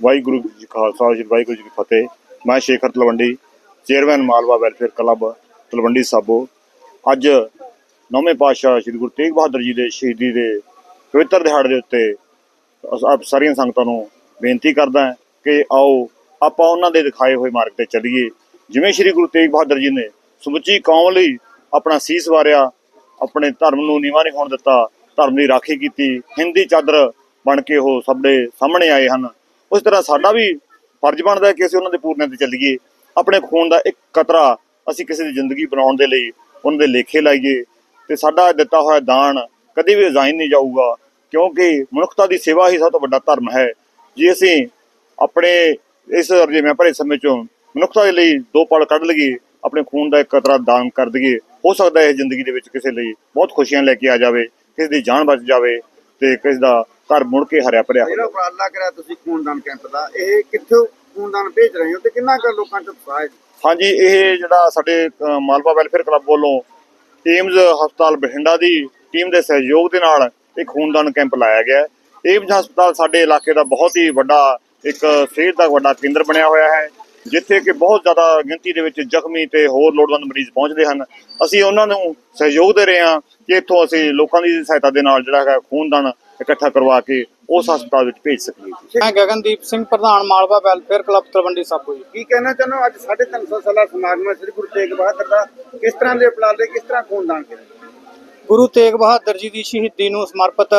ਵਾਹਿਗੁਰੂ ਜੀ ਕਾ ਖਾਲਸਾ, ਸ਼੍ਰੀ ਵਾਹਿਗੁਰੂ ਜੀ ਕੀ ਫਤਿਹ। ਮੈਂ Shekhar Talwandi, chairman Malwa welfare club, Talwandi Sabo. ਅੱਜ ਨੌਵੇਂ ਪਾਤਸ਼ਾਹ ਸ੍ਰੀ ਗੁਰੂ ਤੇਗ ਬਹਾਦਰ ਜੀ ਦੇ ਸ਼ਹੀਦੀ ਦੇ ਪਵਿੱਤਰ ਦਿਹਾੜੇ ਦੇ ਉੱਤੇ ਆਪ ਸਾਰੀਆਂ ਸੰਗਤਾਂ ਨੂੰ ਬੇਨਤੀ ਕਰਦਾ ਹਾਂ ਕਿ ਆਓ ਆਪਾਂ ਉਹਨਾਂ ਦੇ ਦਿਖਾਏ ਹੋਏ ਮਾਰਗ ਤੇ ਚੱਲੀਏ। ਜਿਵੇਂ ਸ੍ਰੀ ਗੁਰੂ ਤੇਗ ਬਹਾਦਰ ਜੀ ਨੇ ਸਮੁੱਚੀ ਕੌਮ ਲਈ ਆਪਣਾ ਸੀਸ ਵਾਰਿਆ, ਆਪਣੇ ਧਰਮ ਨੂੰ ਨੀਵਾਂ ਨਹੀਂ ਹੋਣ ਦਿੱਤਾ, ਧਰਮ ਦੀ ਰਾਖੀ ਕੀਤੀ, ਹਿੰਦੀ ਚਾਦਰ ਬਣ ਕੇ ਉਹ ਸਭ ਦੇ ਸਾਹਮਣੇ ਆਏ ਹਨ। ਉਸ ਤਰ੍ਹਾਂ ਸਾਡਾ ਵੀ ਫਰਜ਼ ਬਣਦਾ ਕਿ ਅਸੀਂ ਉਹਨਾਂ ਦੇ ਪੂਰਨਿਆਂ ਤੇ ਚੱਲੀਏ। ਆਪਣੇ ਖੂਨ ਦਾ ਇੱਕ ਕਤਰਾ ਅਸੀਂ ਕਿਸੇ ਦੀ ਜ਼ਿੰਦਗੀ ਬਣਾਉਣ ਦੇ ਲਈ ਉਹਨਾਂ ਦੇ ਲੇਖੇ ਲਾਈਏ ਤੇ ਸਾਡਾ ਦਿੱਤਾ ਹੋਇਆ ਦਾਨ ਕਦੇ ਵੀ ਅਜ਼ਾਈਨ ਨਹੀਂ ਜਾਊਗਾ, ਕਿਉਂਕਿ ਮਨੁੱਖਤਾ ਦੀ ਸੇਵਾ ਹੀ ਸਭ ਤੋਂ ਵੱਡਾ ਧਰਮ ਹੈ। ਜੇ ਅਸੀਂ ਆਪਣੇ ਇਸ ਅਰਜੇਵੇਂ ਭਰੇ ਸਮੇਂ ਚੋਂ ਮਨੁੱਖਤਾ ਦੇ ਲਈ ਦੋ ਪਲ ਕੱਢ ਲਈਏ, ਆਪਣੇ ਖੂਨ ਦਾ ਇੱਕ ਕਤਰਾ ਦਾਨ ਕਰ ਦਈਏ, ਹੋ ਸਕਦਾ ਹੈ ਜ਼ਿੰਦਗੀ ਦੇ ਵਿੱਚ ਕਿਸੇ ਲਈ ਬਹੁਤ ਖੁਸ਼ੀਆਂ ਲੈ ਕੇ ਆ ਜਾਵੇ, ਕਿਸੇ ਦੀ ਜਾਨ ਬਚ ਜਾਵੇ ਤੇ ਕਿਸੇ ਦਾ ਘਰ ਮੁੜ ਕੇ ਹਰਿਆ ਭਰਿਆ ਹੋ ਜਿਹੜਾ ਉਪਰਾਲਾ ਕਰਿਆ ਤੁਸੀਂ ਖੂਨਦਾਨ ਕੈਂਪ ਦਾ? ਇਹ ਕਿੱਥੋਂ ਖੂਨਦਾਨ ਭੇਜ ਰਹੇ ਹੋ ਤੇ ਕਿੰਨਾ ਕੁ ਲੋਕਾਂ ਚ ਉਤਸ਼ਾਹ ਹੈ? ਹਾਂਜੀ ਇਹ ਜਿਹੜਾ ਸਾਡੇ ਮਾਲਵਾ ਵੈਲਫੇਅਰ ਕਲੱਬ ਵੱਲੋਂ ਏਮਜ਼ ਹਸਪਤਾਲ ਬਠਿੰਡਾ ਦੀ ਟੀਮ ਦੇ ਸਹਿਯੋਗ ਦੇ ਨਾਲ ਇੱਕ ਖੂਨਦਾਨ ਕੈਂਪ ਲਾਇਆ ਗਿਆ ਹੈ। ਹਸਪਤਾਲ ਸਾਡੇ ਇਲਾਕੇ ਦਾ ਬਹੁਤ ਹੀ ਵੱਡਾ ਇੱਕ ਸਿਹਤ ਦਾ ਵੱਡਾ ਕੇਂਦਰ ਬਣਿਆ ਹੋਇਆ ਹੈ। ਜਿੱਥੇ ਕਿ ਬਹੁਤ ਜ਼ਿਆਦਾ ਗਿਣਤੀ ਦੇ ਵਿੱਚ ਜ਼ਖਮੀ ਤੇ ਹੋਰ ਲੋੜਵੰਦ ਮਰੀਜ਼ ਪਹੁੰਚਦੇ ਹਨ। ਅਸੀਂ ਉਹਨਾਂ ਨੂੰ ਸਹਿਯੋਗ ਦੇ ਰਹੇ ਹਾਂ ਕਿ ਇੱਥੋਂ ਅਸੀਂ ਲੋਕਾਂ ਦੀ ਸਹਾਇਤਾ ਦੇ ਨਾਲ ਜਿਹੜਾ ਹੈਗਾ ਖੂਨਦਾਨ ਇਕੱਠਾ ਕਰਵਾ ਕੇ ਉਸ ਹਸਪਤਾਲ ਵਿੱਚ ਭੇਜ ਸਕੀਏ ਮੈਂ ਗਗਨਦੀਪ ਸਿੰਘ ਪ੍ਰਧਾਨ ਮਾਲਵਾ ਵੈਲਫੇਅਰ ਕਲੱਬ ਤਲਵੰਡੀ ਸਾਬੋ ਜੀ। ਕੀ ਕਹਿਣਾ ਚਾਹੁੰਦੇ ਹੋ? ਅੱਜ 350 ਸਾਲਾ ਸਮਾਗਮ ਹੈ। ਸ੍ਰੀ ਗੁਰੂ ਤੇਗ ਬਹਾਦਰ ਦਾ ਕਿਸ ਤਰ੍ਹਾਂ ਦੇ ਉਪਰਾਲੇ ਕਿਸ ਤਰ੍ਹਾਂ ਖੂਨਦਾਨ ਕਰਿਆ ਗੁਰੂ ਤੇਗ ਬਹਾਦਰ ਜੀ ਦੀ ਸ਼ਹੀਦੀ ਨੂੰ ਸਮਰਪਿਤ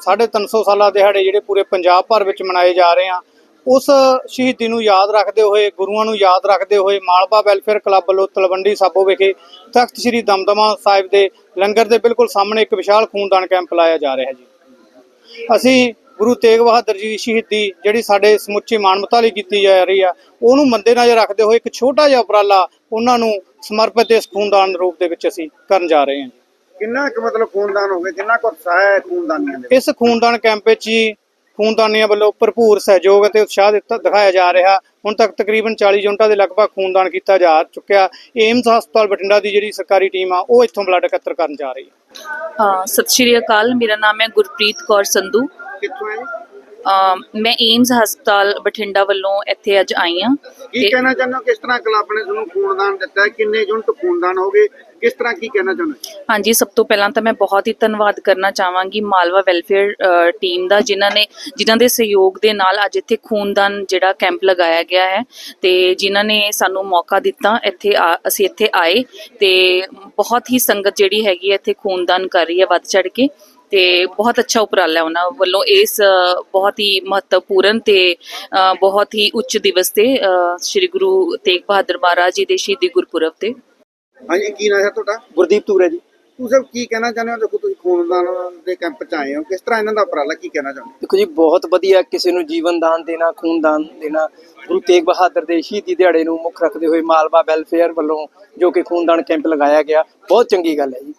350 ਸਾਲਾ ਦਿਹਾੜੇ ਜਿਹੜੇ ਪੂਰੇ ਪੰਜਾਬ ਭਰ ਵਿੱਚ ਮਨਾਏ ਜਾ ਰਹੇ ਆ ਉਸ ਸ਼ਹੀਦੀ ਨੂੰ ਯਾਦ ਰੱਖਦੇ ਹੋਏ ਗੁਰੂਆਂ ਨੂੰ ਯਾਦ ਰੱਖਦੇ ਹੋਏ ਮਾਲਵਾ ਵੈਲਫੇਅਰ ਕਲੱਬ ਵੱਲੋਂ ਤਲਵੰਡੀ ਸਾਬੋ ਵਿਖੇ ਤਖਤ ਸ੍ਰੀ ਦਮਦਮਾ ਸਾਹਿਬ ਦੇ ਲੰਗਰ ਦੇ ਬਿਲਕੁਲ ਸਾਹਮਣੇ ਇੱਕ ਵਿਸ਼ਾਲ ਖੂਨਦਾਨ ਕੈਂਪ ਲਾਇਆ ਜਾ ਰਿਹਾ ਜੀ। ਅਸੀਂ ਗੁਰੂ ਤੇਗ ਬਹਾਦਰ ਜੀ ਦੀ ਸ਼ਹੀਦੀ ਜਿਹੜੀ ਸਾਡੇ ਸਮੁੱਚੇ ਮਾਨਵਤਾ ਲਈ ਕੀਤੀ ਜਾ ਰਹੀ ਆ ਉਹਨੂੰ ਮੰਦੇ ਨਜ਼ਰ ਰੱਖਦੇ ਹੋਏ ਇੱਕ ਛੋਟਾ ਜਿਹਾ ਉਪਰਾਲਾ ਉਹਨਾਂ ਨੂੰ ਸਮਰਪਿਤ ਇਸ ਖੂਨਦਾਨ ਰੂਪ ਦੇ ਵਿੱਚ ਅਸੀਂ ਕਰਨ ਜਾ ਰਹੇ ਹਾਂ ਕਿੰਨਾ ਕੁ ਮਤਲਬ ਖੂਨਦਾਨ ਹੋ ਗਿਆ? ਕਿੰਨਾ ਕੁ ਉਤਸ਼ਾਹ ਹੈ ਖੂਨਦਾਨੀਆਂ ਦੇ ਇਸ ਖੂਨਦਾਨ ਕੈਂਪ ਵਿੱਚ ਹੀ ਖੂਨਦਾਨੀਆਂ ਵੱਲੋਂ ਭਰਪੂਰ ਸਹਿਯੋਗ ਅਤੇ ਉਤਸ਼ਾਹ ਦਿੱਤਾ ਦਿਖਾਇਆ ਜਾ ਰਿਹਾ। ਹੁਣ ਤੱਕ ਤਕਰੀਬਨ 40 ਯੂਨਿਟਾਂ ਦੇ ਲਗਭਗ ਖੂਨਦਾਨ ਕੀਤਾ ਜਾ ਚੁੱਕਿਆ। ਏਮਜ਼ ਹਸਪਤਾਲ ਬਠਿੰਡਾ ਦੀ ਜਿਹੜੀ ਸਰਕਾਰੀ ਟੀਮ ਆ ਉਹ ਇੱਥੋਂ ਬਲੱਡ ਇਕੱਤਰ ਕਰਨ ਜਾ ਰਹੀ ਹੈ। ਸਤਿ ਸ਼੍ਰੀ ਅਕਾਲ। ਮੇਰਾ ਨਾਮ ਹੈ ਗੁਰਪ੍ਰੀਤ ਕੌਰ ਸੰਧੂ। ਕਿੱਥੋਂ ਹੈ ਮੈਂ ਏਮਜ਼ ਹਸਪਤਾਲ ਬਠਿੰਡਾ ਵੱਲੋਂ ਇੱਥੇ ਅੱਜ ਆਈ ਹਾਂ। ਕੀ ਕਹਿਣਾ ਚਾਹੁੰਦੇ ਹੋ? ਕਿਸ ਤਰ੍ਹਾਂ ਕਲੱਬ ਨੇ ਤੁਹਾਨੂੰ ਖੂਨਦਾਨ ਦਿੱਤਾ ਕਿੰਨੇ ਯੂਨਿਟ ਖੂਨਦਾਨ ਹੋ ਗਏ ਕਿਸ ਤਰ੍ਹਾਂ ਕੀ ਕਹਿਣਾ ਚਾਹੁੰਦੇ ਹੋ? ਹਾਂਜੀ ਸਭ ਤੋਂ ਪਹਿਲਾਂ ਤਾਂ ਮੈਂ ਬਹੁਤ ਹੀ ਧੰਨਵਾਦ ਕਰਨਾ ਚਾਹਾਂਗੀ ਮਾਲਵਾ ਵੈਲਫੇਅਰ ਟੀਮ ਦਾ ਜਿਨ੍ਹਾਂ ਨੇ ਜਿਨ੍ਹਾਂ ਦੇ ਸਹਿਯੋਗ ਦੇ ਨਾਲ ਅੱਜ ਇੱਥੇ ਖੂਨਦਾਨ ਜਿਹੜਾ ਕੈਂਪ ਲਗਾਇਆ ਗਿਆ ਹੈ। ਤੇ ਜਿਨ੍ਹਾਂ ਨੇ ਸਾਨੂੰ ਮੌਕਾ ਦਿੱਤਾ ਇੱਥੇ ਆ- ਅਸੀਂ ਇੱਥੇ ਆਏ ਤੇ ਬਹੁਤ ਹੀ ਸੰਗਤ ਜਿਹੜੀ ਹੈਗੀ ਇੱਥੇ ਖੂਨਦਾਨ ਕਰ ਰਹੀ ਹੈ ਵੱਧ ਚੜ ਕੇ। ਤੇ ਬਹੁਤ ਅੱਛਾ ਉਪਰਾਲਾ ਹੈ ਉਹਨਾਂ ਵੱਲੋਂ ਇਸ ਬਹੁਤ ਹੀ ਮਹੱਤਵਪੂਰਨ ਤੇ ਬਹੁਤ ਹੀ ਉੱਚ ਦਿਵਸ ਤੇ ਸ੍ਰੀ ਗੁਰੂ ਤੇਗ ਬਹਾਦਰ ਮਹਾਰਾਜ ਜੀ ਦੇ ਸ਼ਹੀਦੀ ਗੁਰਪੁਰਬ ਤੇ। ਹਾਂਜੀ ਕੀ ਨਾਮ ਹੈ ਤੁਹਾਡਾ? ਗੁਰਦੀਪ ਤੂਰੇ ਜੀ। ਤੁਸੀਂ ਕੀ ਕਹਿਣਾ ਚਾਹੁੰਦੇ ਹੋ? ਦੇਖੋ ਤੁਸੀਂ ਖੂਨਦਾਨ ਦੇ ਕੈਂਪ ਚ ਆਏ ਹੋ। ਕਿਸ ਤਰ੍ਹਾਂ ਇਹਨਾਂ ਦਾ ਉਪਰਾਲਾ ਕੀ ਕਹਿਣਾ ਚਾਹੁੰਦੇ ਦੇਖੋ ਜੀ ਬਹੁਤ ਵਧੀਆ ਕਿਸੇ ਨੂੰ ਜੀਵਨ ਦਾਨ ਦੇਣਾ ਖੂਨ ਦਾਨ ਦੇਣਾ। ਗੁਰੂ ਤੇਗ ਬਹਾਦਰ ਦੇ ਸ਼ਹੀਦੀ ਦਿਹਾੜੇ ਨੂੰ ਮੁੱਖ ਰੱਖਦੇ ਹੋਏ ਮਾਲਵਾ ਵੈਲਫੇਅਰ ਵੱਲੋਂ ਜੋ ਕਿ ਖੂਨਦਾਨ ਕੈਂਪ ਲਗਾਇਆ ਗਿਆ ਬਹੁਤ ਚੰਗੀ ਗੱਲ ਹੈ ਜੀ।